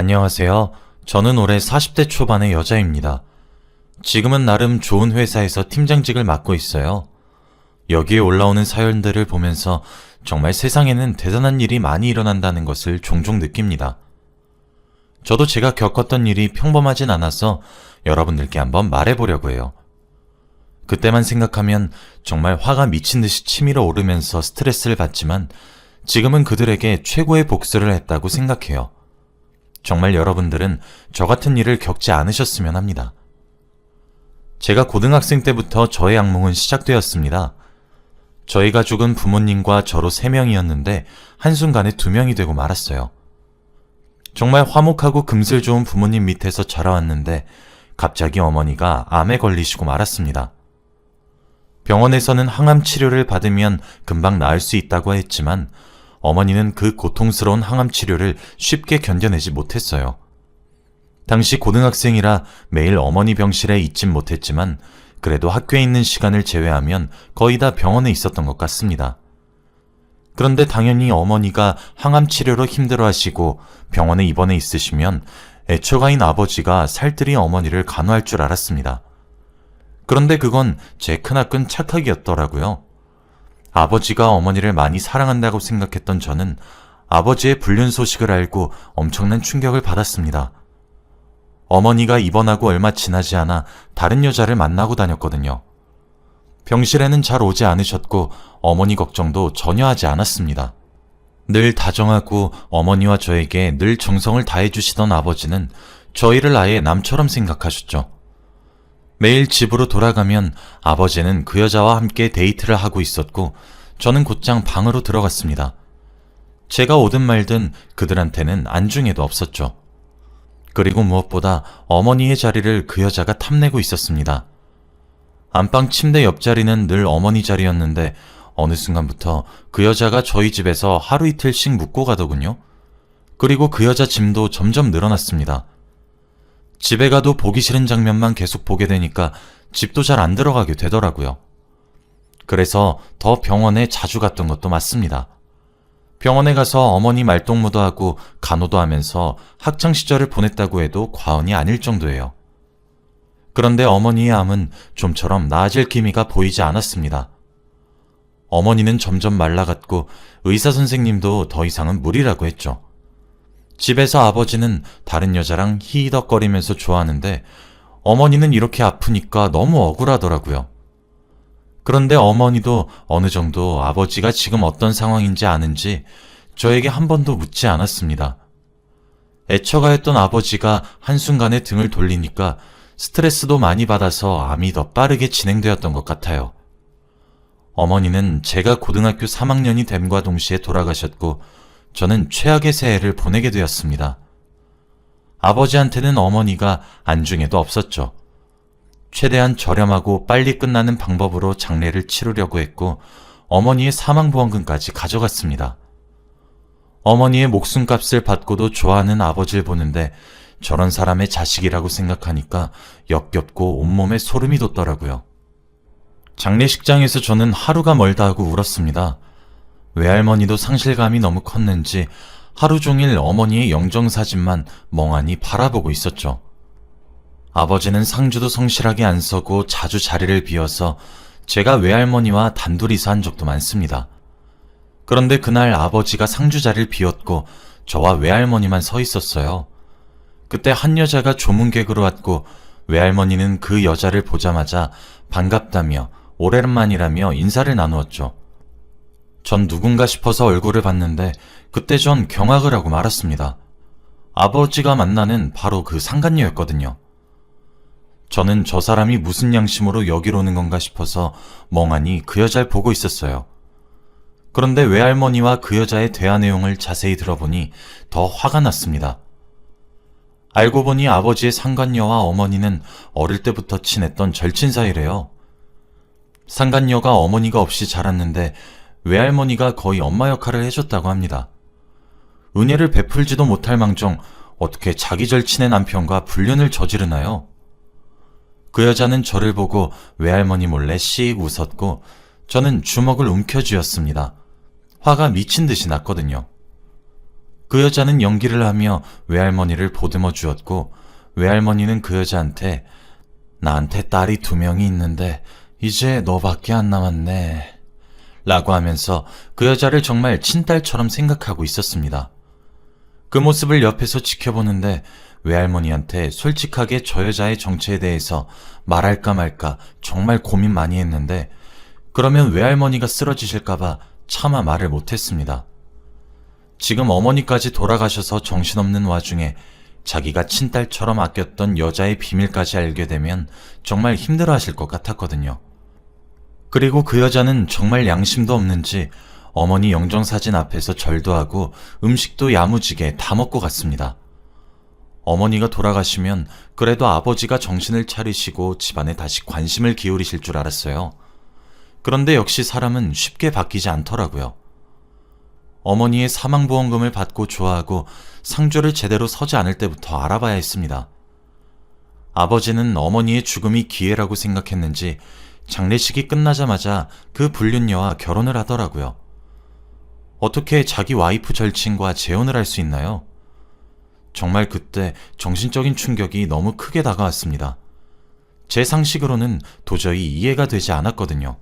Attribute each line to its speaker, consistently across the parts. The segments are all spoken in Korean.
Speaker 1: 안녕하세요. 저는 올해 40대 초반의 여자입니다. 지금은 나름 좋은 회사에서 팀장직을 맡고 있어요. 여기에 올라오는 사연들을 보면서 정말 세상에는 대단한 일이 많이 일어난다는 것을 종종 느낍니다. 저도 제가 겪었던 일이 평범하진 않아서 여러분들께 한번 말해보려고 해요. 그때만 생각하면 정말 화가 미친 듯이 치밀어 오르면서 스트레스를 받지만 지금은 그들에게 최고의 복수를 했다고 생각해요. 정말 여러분들은 저 같은 일을 겪지 않으셨으면 합니다. 제가 고등학생 때부터 저의 악몽은 시작되었습니다. 저희 가족은 부모님과 저로 3명이었는데 한순간에 2명이 되고 말았어요. 정말 화목하고 금슬 좋은 부모님 밑에서 자라왔는데 갑자기 어머니가 암에 걸리시고 말았습니다. 병원에서는 항암 치료를 받으면 금방 나을 수 있다고 했지만 어머니는 그 고통스러운 항암 치료를 쉽게 견뎌내지 못했어요. 당시 고등학생이라 매일 어머니 병실에 있진 못했지만 그래도 학교에 있는 시간을 제외하면 거의 다 병원에 있었던 것 같습니다. 그런데 당연히 어머니가 항암 치료로 힘들어 하시고 병원에 입원해 있으시면 애처가인 아버지가 살뜰히 어머니를 간호할 줄 알았습니다. 그런데 그건 제 크나큰 착각이었더라고요. 아버지가 어머니를 많이 사랑한다고 생각했던 저는 아버지의 불륜 소식을 알고 엄청난 충격을 받았습니다. 어머니가 입원하고 얼마 지나지 않아 다른 여자를 만나고 다녔거든요. 병실에는 잘 오지 않으셨고 어머니 걱정도 전혀 하지 않았습니다. 늘 다정하고 어머니와 저에게 늘 정성을 다해주시던 아버지는 저희를 아예 남처럼 생각하셨죠. 매일 집으로 돌아가면 아버지는 그 여자와 함께 데이트를 하고 있었고 저는 곧장 방으로 들어갔습니다. 제가 오든 말든 그들한테는 안중에도 없었죠. 그리고 무엇보다 어머니의 자리를 그 여자가 탐내고 있었습니다. 안방 침대 옆자리는 늘 어머니 자리였는데 어느 순간부터 그 여자가 저희 집에서 하루 이틀씩 묵고 가더군요. 그리고 그 여자 짐도 점점 늘어났습니다. 집에 가도 보기 싫은 장면만 계속 보게 되니까 집도 잘 안 들어가게 되더라고요. 그래서 더 병원에 자주 갔던 것도 맞습니다. 병원에 가서 어머니 말동무도 하고 간호도 하면서 학창 시절을 보냈다고 해도 과언이 아닐 정도예요. 그런데 어머니의 암은 좀처럼 나아질 기미가 보이지 않았습니다. 어머니는 점점 말라갔고 의사 선생님도 더 이상은 무리라고 했죠. 집에서 아버지는 다른 여자랑 히히덕거리면서 좋아하는데 어머니는 이렇게 아프니까 너무 억울하더라고요. 그런데 어머니도 어느 정도 아버지가 지금 어떤 상황인지 아는지 저에게 한 번도 묻지 않았습니다. 애처가했던 아버지가 한순간에 등을 돌리니까 스트레스도 많이 받아서 암이 더 빠르게 진행되었던 것 같아요. 어머니는 제가 고등학교 3학년이 됨과 동시에 돌아가셨고 저는 최악의 새해를 보내게 되었습니다. 아버지한테는 어머니가 안중에도 없었죠. 최대한 저렴하고 빨리 끝나는 방법으로 장례를 치르려고 했고 어머니의 사망보험금까지 가져갔습니다. 어머니의 목숨값을 받고도 좋아하는 아버지를 보는데 저런 사람의 자식이라고 생각하니까 역겹고 온몸에 소름이 돋더라고요. 장례식장에서 저는 하루가 멀다 하고 울었습니다. 외할머니도 상실감이 너무 컸는지 하루 종일 어머니의 영정사진만 멍하니 바라보고 있었죠. 아버지는 상주도 성실하게 안 서고 자주 자리를 비워서 제가 외할머니와 단둘이서 한 적도 많습니다. 그런데 그날 아버지가 상주 자리를 비웠고 저와 외할머니만 서 있었어요. 그때 한 여자가 조문객으로 왔고 외할머니는 그 여자를 보자마자 반갑다며 오랜만이라며 인사를 나누었죠. 전 누군가 싶어서 얼굴을 봤는데 그때 전 경악을 하고 말았습니다. 아버지가 만나는 바로 그 상간녀였거든요. 저는 저 사람이 무슨 양심으로 여기로 오는 건가 싶어서 멍하니 그 여자를 보고 있었어요. 그런데 외할머니와 그 여자의 대화 내용을 자세히 들어보니 더 화가 났습니다. 알고 보니 아버지의 상간녀와 어머니는 어릴 때부터 친했던 절친 사이래요. 상간녀가 어머니가 없이 자랐는데 외할머니가 거의 엄마 역할을 해줬다고 합니다. 은혜를 베풀지도 못할 망정 어떻게 자기 절친의 남편과 불륜을 저지르나요? 그 여자는 저를 보고 외할머니 몰래 씩 웃었고 저는 주먹을 움켜쥐었습니다. 화가 미친 듯이 났거든요. 그 여자는 연기를 하며 외할머니를 보듬어 주었고 외할머니는 그 여자한테 나한테 딸이 두 명이 있는데 이제 너밖에 안 남았네. 라고 하면서 그 여자를 정말 친딸처럼 생각하고 있었습니다. 그 모습을 옆에서 지켜보는데 외할머니한테 솔직하게 저 여자의 정체에 대해서 말할까 말까 정말 고민 많이 했는데 그러면 외할머니가 쓰러지실까봐 차마 말을 못했습니다. 지금 어머니까지 돌아가셔서 정신없는 와중에 자기가 친딸처럼 아꼈던 여자의 비밀까지 알게 되면 정말 힘들어 하실 것 같았거든요. 그리고 그 여자는 정말 양심도 없는지 어머니 영정사진 앞에서 절도 하고 음식도 야무지게 다 먹고 갔습니다. 어머니가 돌아가시면 그래도 아버지가 정신을 차리시고 집안에 다시 관심을 기울이실 줄 알았어요. 그런데 역시 사람은 쉽게 바뀌지 않더라고요. 어머니의 사망보험금을 받고 좋아하고 상조를 제대로 서지 않을 때부터 알아봐야 했습니다. 아버지는 어머니의 죽음이 기회라고 생각했는지 장례식이 끝나자마자 그 불륜녀와 결혼을 하더라고요. 어떻게 자기 와이프 절친과 재혼을 할 수 있나요? 정말 그때 정신적인 충격이 너무 크게 다가왔습니다. 제 상식으로는 도저히 이해가 되지 않았거든요.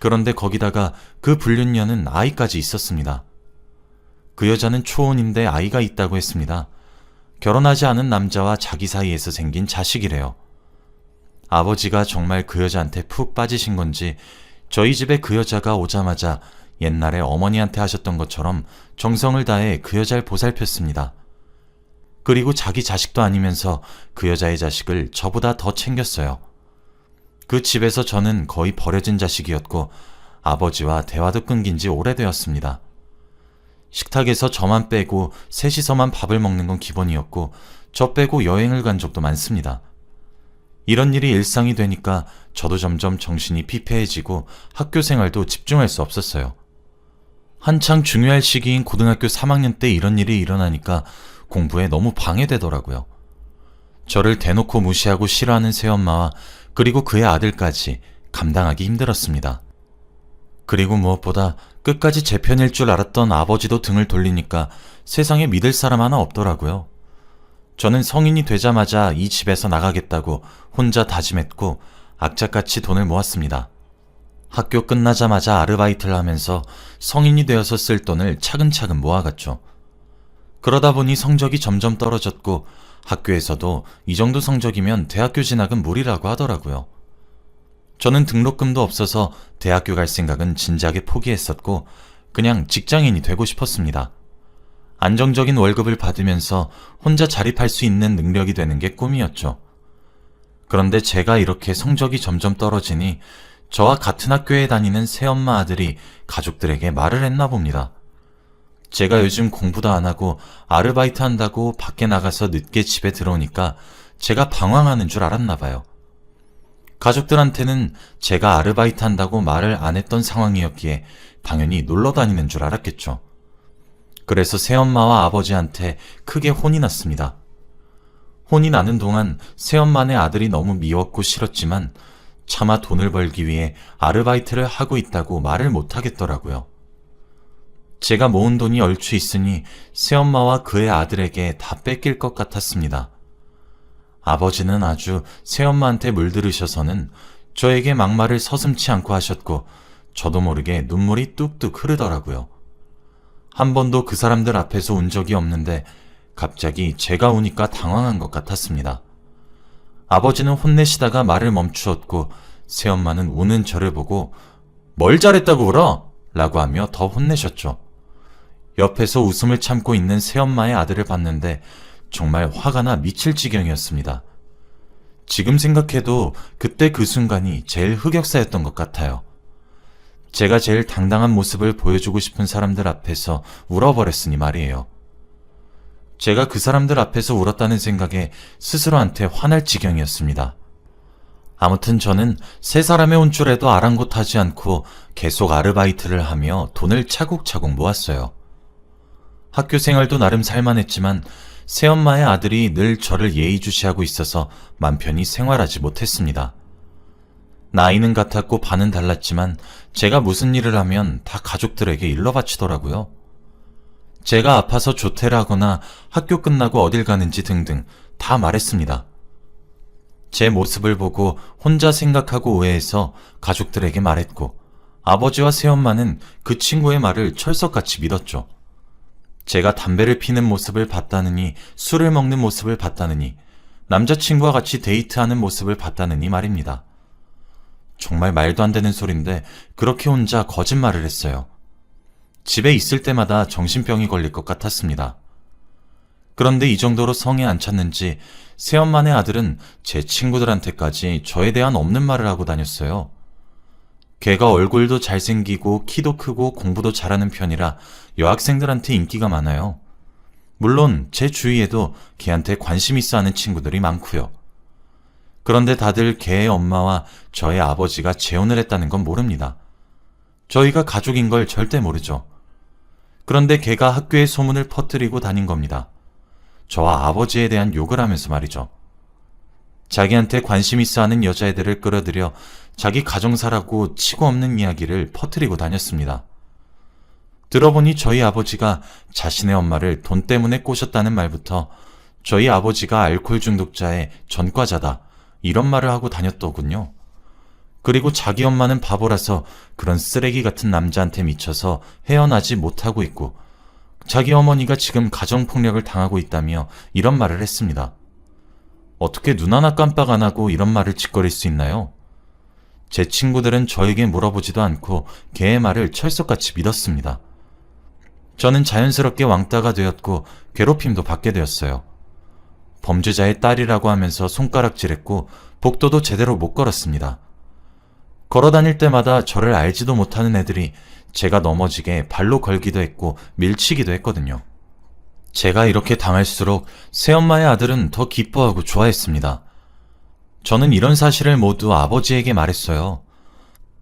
Speaker 1: 그런데 거기다가 그 불륜녀는 아이까지 있었습니다. 그 여자는 초혼인데 아이가 있다고 했습니다. 결혼하지 않은 남자와 자기 사이에서 생긴 자식이래요. 아버지가 정말 그 여자한테 푹 빠지신 건지 저희 집에 그 여자가 오자마자 옛날에 어머니한테 하셨던 것처럼 정성을 다해 그 여자를 보살폈습니다. 그리고 자기 자식도 아니면서 그 여자의 자식을 저보다 더 챙겼어요. 그 집에서 저는 거의 버려진 자식이었고 아버지와 대화도 끊긴 지 오래되었습니다. 식탁에서 저만 빼고 셋이서만 밥을 먹는 건 기본이었고 저 빼고 여행을 간 적도 많습니다. 이런 일이 일상이 되니까 저도 점점 정신이 피폐해지고 학교 생활도 집중할 수 없었어요. 한창 중요할 시기인 고등학교 3학년 때 이런 일이 일어나니까 공부에 너무 방해되더라고요. 저를 대놓고 무시하고 싫어하는 새엄마와 그리고 그의 아들까지 감당하기 힘들었습니다. 그리고 무엇보다 끝까지 제 편일 줄 알았던 아버지도 등을 돌리니까 세상에 믿을 사람 하나 없더라고요. 저는 성인이 되자마자 이 집에서 나가겠다고 혼자 다짐했고 악착같이 돈을 모았습니다. 학교 끝나자마자 아르바이트를 하면서 성인이 되어서 쓸 돈을 차근차근 모아갔죠. 그러다 보니 성적이 점점 떨어졌고 학교에서도 이 정도 성적이면 대학교 진학은 무리라고 하더라고요. 저는 등록금도 없어서 대학교 갈 생각은 진작에 포기했었고 그냥 직장인이 되고 싶었습니다. 안정적인 월급을 받으면서 혼자 자립할 수 있는 능력이 되는 게 꿈이었죠. 그런데 제가 이렇게 성적이 점점 떨어지니 저와 같은 학교에 다니는 새엄마 아들이 가족들에게 말을 했나 봅니다. 제가 요즘 공부도 안 하고 아르바이트 한다고 밖에 나가서 늦게 집에 들어오니까 제가 방황하는 줄 알았나 봐요. 가족들한테는 제가 아르바이트 한다고 말을 안 했던 상황이었기에 당연히 놀러 다니는 줄 알았겠죠. 그래서 새엄마와 아버지한테 크게 혼이 났습니다. 혼이 나는 동안 새엄마네 아들이 너무 미웠고 싫었지만 차마 돈을 벌기 위해 아르바이트를 하고 있다고 말을 못 하겠더라고요. 제가 모은 돈이 얼추 있으니 새엄마와 그의 아들에게 다 뺏길 것 같았습니다. 아버지는 아주 새엄마한테 물들으셔서는 저에게 막말을 서슴치 않고 하셨고 저도 모르게 눈물이 뚝뚝 흐르더라고요. 한 번도 그 사람들 앞에서 운 적이 없는데 갑자기 제가 우니까 당황한 것 같았습니다. 아버지는 혼내시다가 말을 멈추었고 새엄마는 우는 저를 보고 뭘 잘했다고 울어? 라고 하며 더 혼내셨죠. 옆에서 웃음을 참고 있는 새엄마의 아들을 봤는데 정말 화가 나 미칠 지경이었습니다. 지금 생각해도 그때 그 순간이 제일 흑역사였던 것 같아요. 제가 제일 당당한 모습을 보여주고 싶은 사람들 앞에서 울어버렸으니 말이에요. 제가 그 사람들 앞에서 울었다는 생각에 스스로한테 화날 지경이었습니다. 아무튼 저는 세 사람의 혼쭐에도 아랑곳하지 않고 계속 아르바이트를 하며 돈을 차곡차곡 모았어요. 학교 생활도 나름 살만했지만 새엄마의 아들이 늘 저를 예의주시하고 있어서 맘 편히 생활하지 못했습니다. 나이는 같았고 반은 달랐지만 제가 무슨 일을 하면 다 가족들에게 일러 바치더라고요. 제가 아파서 조퇴를 하거나 학교 끝나고 어딜 가는지 등등 다 말했습니다. 제 모습을 보고 혼자 생각하고 오해해서 가족들에게 말했고 아버지와 새엄마는 그 친구의 말을 철석같이 믿었죠. 제가 담배를 피는 모습을 봤다느니 술을 먹는 모습을 봤다느니 남자친구와 같이 데이트하는 모습을 봤다느니 말입니다. 정말 말도 안 되는 소린데 그렇게 혼자 거짓말을 했어요. 집에 있을 때마다 정신병이 걸릴 것 같았습니다. 그런데 이 정도로 성에 안 찼는지 새엄마네 아들은 제 친구들한테까지 저에 대한 없는 말을 하고 다녔어요. 걔가 얼굴도 잘생기고 키도 크고 공부도 잘하는 편이라 여학생들한테 인기가 많아요. 물론 제 주위에도 걔한테 관심 있어 하는 친구들이 많고요. 그런데 다들 걔의 엄마와 저의 아버지가 재혼을 했다는 건 모릅니다. 저희가 가족인 걸 절대 모르죠. 그런데 걔가 학교에 소문을 퍼뜨리고 다닌 겁니다. 저와 아버지에 대한 욕을 하면서 말이죠. 자기한테 관심 있어 하는 여자애들을 끌어들여 자기 가정사라고 치고 없는 이야기를 퍼뜨리고 다녔습니다. 들어보니 저희 아버지가 자신의 엄마를 돈 때문에 꼬셨다는 말부터 저희 아버지가 알코올 중독자의 전과자다 이런 말을 하고 다녔더군요. 그리고 자기 엄마는 바보라서 그런 쓰레기 같은 남자한테 미쳐서 헤어나지 못하고 있고 자기 어머니가 지금 가정폭력을 당하고 있다며 이런 말을 했습니다. 어떻게 눈 하나 깜빡 안 하고 이런 말을 짓거릴 수 있나요? 제 친구들은 저에게 물어보지도 않고 걔의 말을 철석같이 믿었습니다. 저는 자연스럽게 왕따가 되었고 괴롭힘도 받게 되었어요. 범죄자의 딸이라고 하면서 손가락질했고 복도도 제대로 못 걸었습니다. 걸어 다닐 때마다 저를 알지도 못하는 애들이 제가 넘어지게 발로 걸기도 했고 밀치기도 했거든요. 제가 이렇게 당할수록 새엄마의 아들은 더 기뻐하고 좋아했습니다. 저는 이런 사실을 모두 아버지에게 말했어요.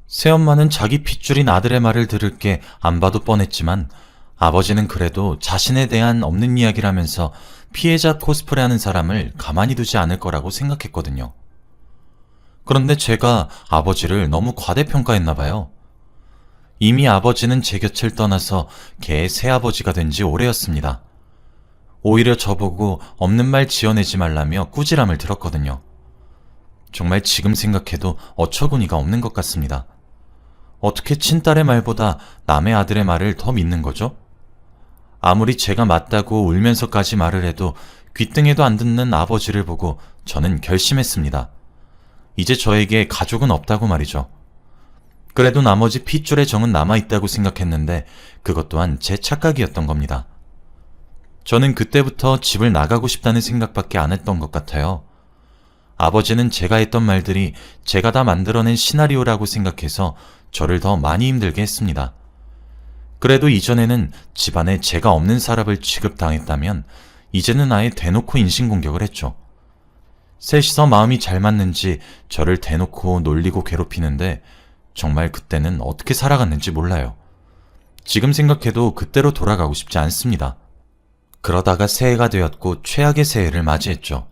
Speaker 1: 새엄마는 자기 핏줄인 아들의 말을 들을 게 안 봐도 뻔했지만 아버지는 그래도 자신에 대한 없는 이야기라면서 피해자 코스프레 하는 사람을 가만히 두지 않을 거라고 생각했거든요. 그런데 제가 아버지를 너무 과대평가했나 봐요. 이미 아버지는 제 곁을 떠나서 개의 새아버지가 된 지 오래였습니다. 오히려 저보고 없는 말 지어내지 말라며 꾸지람을 들었거든요. 정말 지금 생각해도 어처구니가 없는 것 같습니다. 어떻게 친딸의 말보다 남의 아들의 말을 더 믿는 거죠? 아무리 제가 맞다고 울면서까지 말을 해도 귀등에도 안 듣는 아버지를 보고 저는 결심했습니다. 이제 저에게 가족은 없다고 말이죠. 그래도 나머지 핏줄의 정은 남아있다고 생각했는데 그것 또한 제 착각이었던 겁니다. 저는 그때부터 집을 나가고 싶다는 생각밖에 안 했던 것 같아요. 아버지는 제가 했던 말들이 제가 다 만들어낸 시나리오라고 생각해서 저를 더 많이 힘들게 했습니다. 그래도 이전에는 집안에 제가 없는 사람을 취급당했다면 이제는 아예 대놓고 인신공격을 했죠. 셋이서 마음이 잘 맞는지 저를 대놓고 놀리고 괴롭히는데 정말 그때는 어떻게 살아갔는지 몰라요. 지금 생각해도 그때로 돌아가고 싶지 않습니다. 그러다가 새해가 되었고 최악의 새해를 맞이했죠.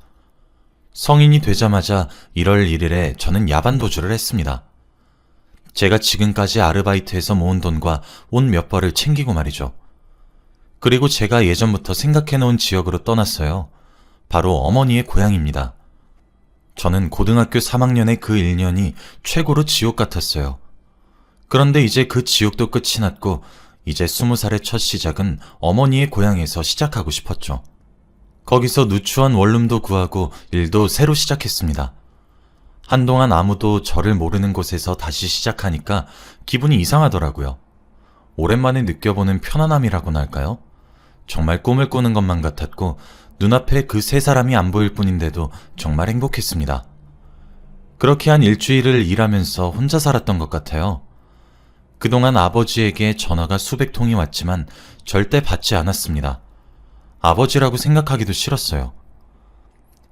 Speaker 1: 성인이 되자마자 1월 1일에 저는 야반 도주를 했습니다. 제가 지금까지 아르바이트해서 모은 돈과 옷 몇 벌을 챙기고 말이죠. 그리고 제가 예전부터 생각해 놓은 지역으로 떠났어요. 바로 어머니의 고향입니다. 저는 고등학교 3학년의 그 1년이 최고로 지옥 같았어요. 그런데 이제 그 지옥도 끝이 났고 이제 20살의 첫 시작은 어머니의 고향에서 시작하고 싶었죠. 거기서 누추한 원룸도 구하고 일도 새로 시작했습니다. 한동안 아무도 저를 모르는 곳에서 다시 시작하니까 기분이 이상하더라고요. 오랜만에 느껴보는 편안함이라고나 할까요? 정말 꿈을 꾸는 것만 같았고 눈앞에 그 세 사람이 안 보일 뿐인데도 정말 행복했습니다. 그렇게 한 일주일을 일하면서 혼자 살았던 것 같아요. 그동안 아버지에게 전화가 수백 통이 왔지만 절대 받지 않았습니다. 아버지라고 생각하기도 싫었어요.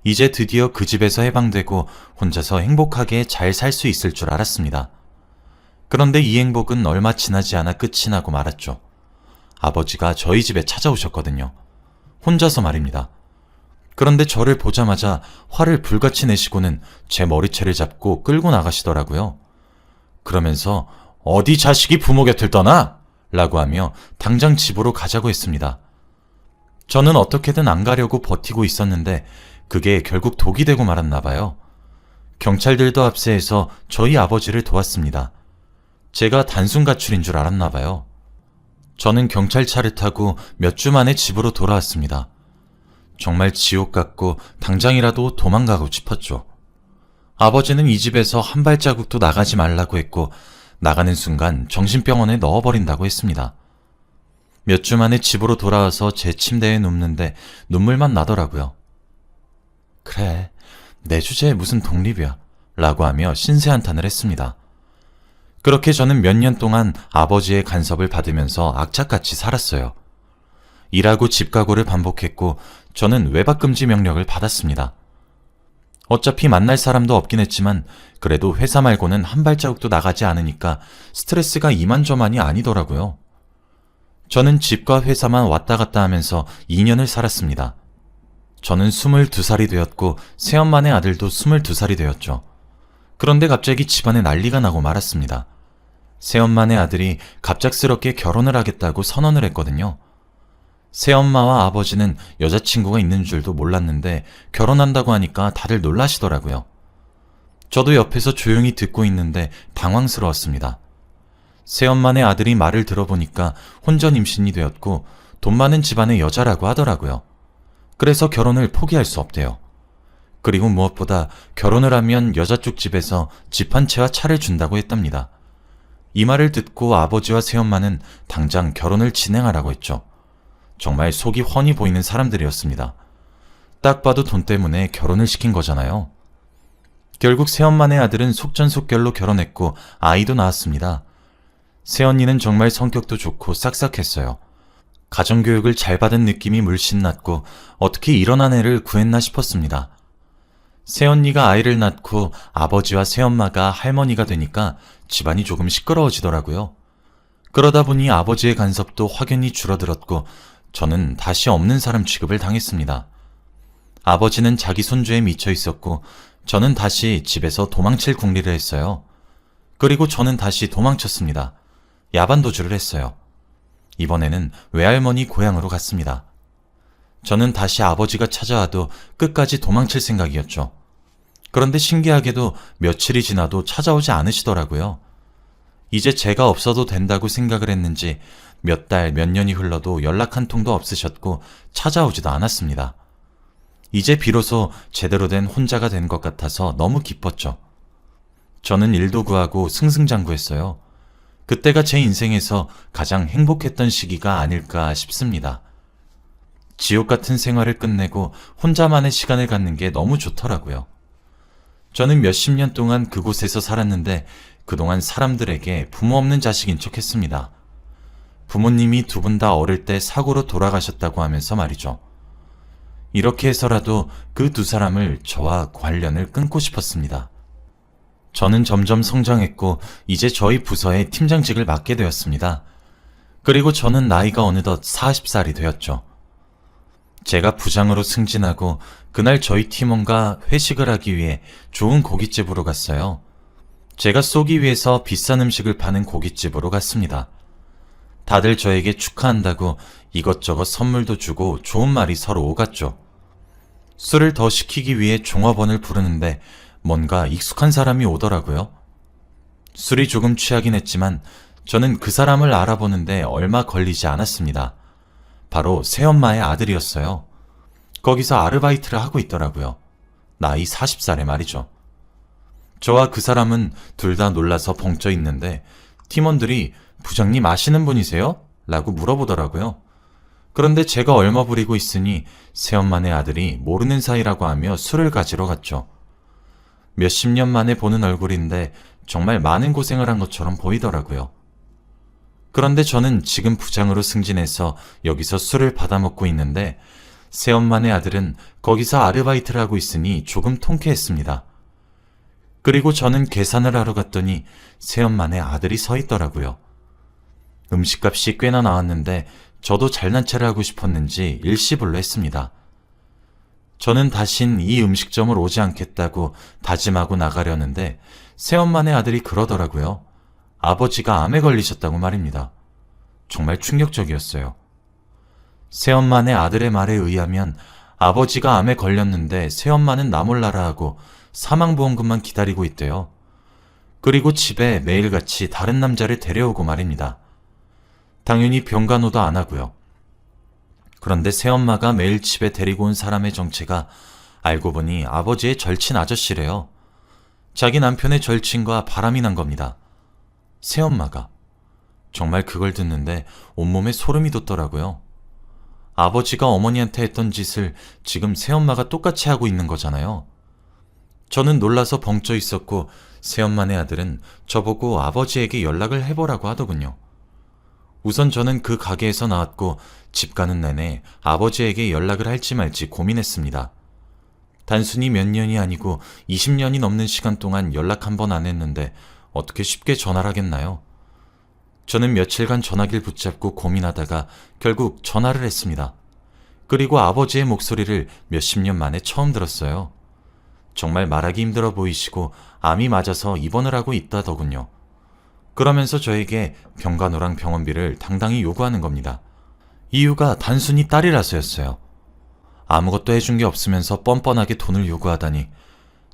Speaker 1: 이제 드디어 그 집에서 해방되고 혼자서 행복하게 잘 살 수 있을 줄 알았습니다. 그런데 이 행복은 얼마 지나지 않아 끝이 나고 말았죠. 아버지가 저희 집에 찾아오셨거든요. 혼자서 말입니다. 그런데 저를 보자마자 화를 불같이 내시고는 제 머리채를 잡고 끌고 나가시더라고요. 그러면서 어디 자식이 부모 곁을 떠나? 라고 하며 당장 집으로 가자고 했습니다. 저는 어떻게든 안 가려고 버티고 있었는데 그게 결국 독이 되고 말았나 봐요. 경찰들도 압세해서 저희 아버지를 도왔습니다. 제가 단순 가출인 줄 알았나 봐요. 저는 경찰차를 타고 몇 주 만에 집으로 돌아왔습니다. 정말 지옥 같고 당장이라도 도망가고 싶었죠. 아버지는 이 집에서 한 발자국도 나가지 말라고 했고 나가는 순간 정신병원에 넣어버린다고 했습니다. 몇 주 만에 집으로 돌아와서 제 침대에 눕는데 눈물만 나더라고요. 그래, 내 주제에 무슨 독립이야. 라고 하며 신세한탄을 했습니다. 그렇게 저는 몇 년 동안 아버지의 간섭을 받으면서 악착같이 살았어요. 일하고 집 가고를 반복했고 저는 외박금지 명령을 받았습니다. 어차피 만날 사람도 없긴 했지만 그래도 회사 말고는 한 발자국도 나가지 않으니까 스트레스가 이만저만이 아니더라고요. 저는 집과 회사만 왔다 갔다 하면서 2년을 살았습니다. 저는 22살이 되었고 새엄마네 아들도 22살이 되었죠. 그런데 갑자기 집안에 난리가 나고 말았습니다. 새엄마네 아들이 갑작스럽게 결혼을 하겠다고 선언을 했거든요. 새엄마와 아버지는 여자친구가 있는 줄도 몰랐는데 결혼한다고 하니까 다들 놀라시더라고요. 저도 옆에서 조용히 듣고 있는데 당황스러웠습니다. 새엄마네 아들이 말을 들어보니까 혼전 임신이 되었고 돈 많은 집안의 여자라고 하더라고요. 그래서 결혼을 포기할 수 없대요. 그리고 무엇보다 결혼을 하면 여자 쪽 집에서 집 한 채와 차를 준다고 했답니다. 이 말을 듣고 아버지와 새엄마는 당장 결혼을 진행하라고 했죠. 정말 속이 훤히 보이는 사람들이었습니다. 딱 봐도 돈 때문에 결혼을 시킨 거잖아요. 결국 새엄마네 아들은 속전속결로 결혼했고 아이도 낳았습니다. 새언니는 정말 성격도 좋고 싹싹했어요. 가정교육을 잘 받은 느낌이 물씬 났고 어떻게 이런 아내를 구했나 싶었습니다. 새언니가 아이를 낳고 아버지와 새엄마가 할머니가 되니까 집안이 조금 시끄러워지더라고요. 그러다 보니 아버지의 간섭도 확연히 줄어들었고 저는 다시 없는 사람 취급을 당했습니다. 아버지는 자기 손주에 미쳐 있었고 저는 다시 집에서 도망칠 궁리를 했어요. 그리고 저는 다시 도망쳤습니다. 야반도주를 했어요. 이번에는 외할머니 고향으로 갔습니다. 저는 다시 아버지가 찾아와도 끝까지 도망칠 생각이었죠. 그런데 신기하게도 며칠이 지나도 찾아오지 않으시더라고요. 이제 제가 없어도 된다고 생각을 했는지 몇 달, 몇 년이 흘러도 연락 한 통도 없으셨고 찾아오지도 않았습니다. 이제 비로소 제대로 된 혼자가 된 것 같아서 너무 기뻤죠. 저는 일도 구하고 승승장구했어요. 그때가 제 인생에서 가장 행복했던 시기가 아닐까 싶습니다. 지옥 같은 생활을 끝내고 혼자만의 시간을 갖는 게 너무 좋더라고요. 저는 몇십 년 동안 그곳에서 살았는데 그동안 사람들에게 부모 없는 자식인 척 했습니다. 부모님이 두 분 다 어릴 때 사고로 돌아가셨다고 하면서 말이죠. 이렇게 해서라도 그 두 사람을 저와 관련을 끊고 싶었습니다. 저는 점점 성장했고 이제 저희 부서의 팀장직을 맡게 되었습니다. 그리고 저는 나이가 어느덧 40살이 되었죠. 제가 부장으로 승진하고 그날 저희 팀원과 회식을 하기 위해 좋은 고깃집으로 갔어요. 제가 쏘기 위해서 비싼 음식을 파는 고깃집으로 갔습니다. 다들 저에게 축하한다고 이것저것 선물도 주고 좋은 말이 서로 오갔죠. 술을 더 시키기 위해 종업원을 부르는데 뭔가 익숙한 사람이 오더라고요. 술이 조금 취하긴 했지만 저는 그 사람을 알아보는데 얼마 걸리지 않았습니다. 바로 새엄마의 아들이었어요. 거기서 아르바이트를 하고 있더라고요. 나이 40살에 말이죠. 저와 그 사람은 둘 다 놀라서 벙쪄 있는데 팀원들이 부장님 아시는 분이세요? 라고 물어보더라고요. 그런데 제가 얼마 부리고 있으니 새엄마네 아들이 모르는 사이라고 하며 술을 가지러 갔죠. 몇십 년 만에 보는 얼굴인데 정말 많은 고생을 한 것처럼 보이더라고요. 그런데 저는 지금 부장으로 승진해서 여기서 술을 받아먹고 있는데 새엄마네 아들은 거기서 아르바이트를 하고 있으니 조금 통쾌했습니다. 그리고 저는 계산을 하러 갔더니 새엄마네 아들이 서 있더라고요. 음식값이 꽤나 나왔는데 저도 잘난 체를 하고 싶었는지 일시불로 했습니다. 저는 다신 이 음식점을 오지 않겠다고 다짐하고 나가려는데 새엄마네 아들이 그러더라고요. 아버지가 암에 걸리셨다고 말입니다. 정말 충격적이었어요. 새엄마네 아들의 말에 의하면 아버지가 암에 걸렸는데 새엄마는 나 몰라라 하고 사망보험금만 기다리고 있대요. 그리고 집에 매일같이 다른 남자를 데려오고 말입니다. 당연히 병간호도 안 하고요. 그런데 새엄마가 매일 집에 데리고 온 사람의 정체가 알고 보니 아버지의 절친 아저씨래요. 자기 남편의 절친과 바람이 난 겁니다. 새엄마가. 정말 그걸 듣는데 온몸에 소름이 돋더라고요. 아버지가 어머니한테 했던 짓을 지금 새엄마가 똑같이 하고 있는 거잖아요. 저는 놀라서 벙쪄 있었고 새엄마네 아들은 저보고 아버지에게 연락을 해보라고 하더군요. 우선 저는 그 가게에서 나왔고 집 가는 내내 아버지에게 연락을 할지 말지 고민했습니다. 단순히 몇 년이 아니고 20년이 넘는 시간 동안 연락 한 번 안 했는데 어떻게 쉽게 전화를 하겠나요? 저는 며칠간 전화기를 붙잡고 고민하다가 결국 전화를 했습니다. 그리고 아버지의 목소리를 몇십 년 만에 처음 들었어요. 정말 말하기 힘들어 보이시고 암이 맞아서 입원을 하고 있다더군요. 그러면서 저에게 병간호랑 병원비를 당당히 요구하는 겁니다. 이유가 단순히 딸이라서였어요. 아무것도 해준 게 없으면서 뻔뻔하게 돈을 요구하다니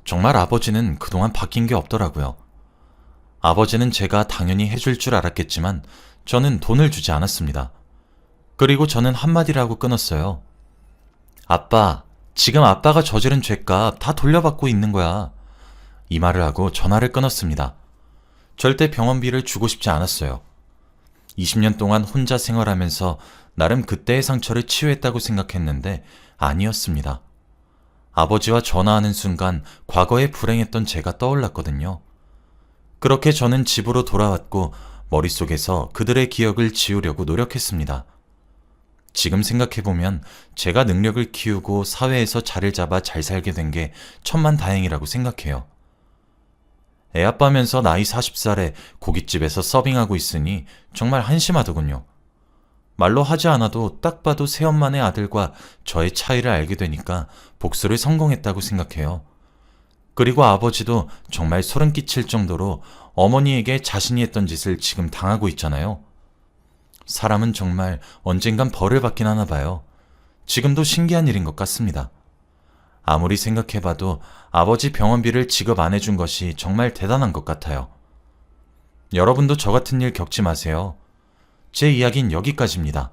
Speaker 1: 정말 아버지는 그동안 바뀐 게 없더라고요. 아버지는 제가 당연히 해줄 줄 알았겠지만 저는 돈을 주지 않았습니다. 그리고 저는 한마디라고 끊었어요. 아빠, 지금 아빠가 저지른 죄값 다 돌려받고 있는 거야. 이 말을 하고 전화를 끊었습니다. 절대 병원비를 주고 싶지 않았어요. 20년 동안 혼자 생활하면서 나름 그때의 상처를 치유했다고 생각했는데 아니었습니다. 아버지와 전화하는 순간 과거에 불행했던 제가 떠올랐거든요. 그렇게 저는 집으로 돌아왔고 머릿속에서 그들의 기억을 지우려고 노력했습니다. 지금 생각해보면 제가 능력을 키우고 사회에서 자리를 잡아 잘 살게 된 게 천만 다행이라고 생각해요. 애 아빠면서 나이 40살에 고깃집에서 서빙하고 있으니 정말 한심하더군요. 말로 하지 않아도 딱 봐도 새엄마네 아들과 저의 차이를 알게 되니까 복수를 성공했다고 생각해요. 그리고 아버지도 정말 소름 끼칠 정도로 어머니에게 자신이 했던 짓을 지금 당하고 있잖아요. 사람은 정말 언젠간 벌을 받긴 하나 봐요. 지금도 신기한 일인 것 같습니다. 아무리 생각해봐도 아버지 병원비를 지급 안 해준 것이 정말 대단한 것 같아요. 여러분도 저 같은 일 겪지 마세요. 제 이야기는 여기까지입니다.